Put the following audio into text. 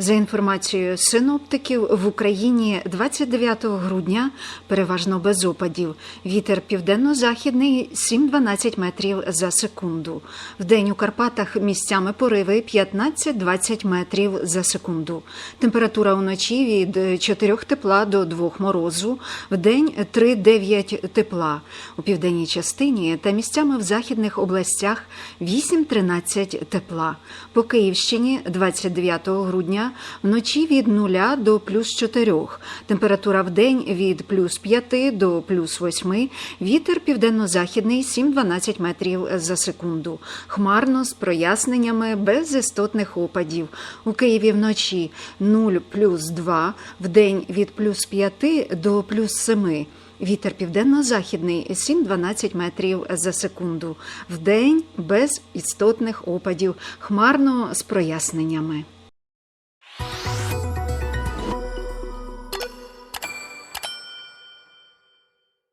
За інформацією синоптиків, в Україні 29 грудня переважно без опадів. Вітер південно-західний 7-12 метрів за секунду. Вдень у Карпатах місцями пориви 15-20 метрів за секунду. Температура уночі від 4 тепла до 2 морозу, вдень 3-9 тепла. У південній частині та місцями в західних областях 8-13 тепла. По Київщині 29 грудня вночі від 0 до плюс 4. Температура в день від плюс 5 до плюс 8. Вітер південно-західний 7-12 метрів за секунду. Хмарно з проясненнями без істотних опадів. У Києві вночі 0 плюс 2, в день від плюс 5 до плюс 7. Вітер південно-західний 7-12 метрів за секунду. Вдень без істотних опадів, хмарно з проясненнями.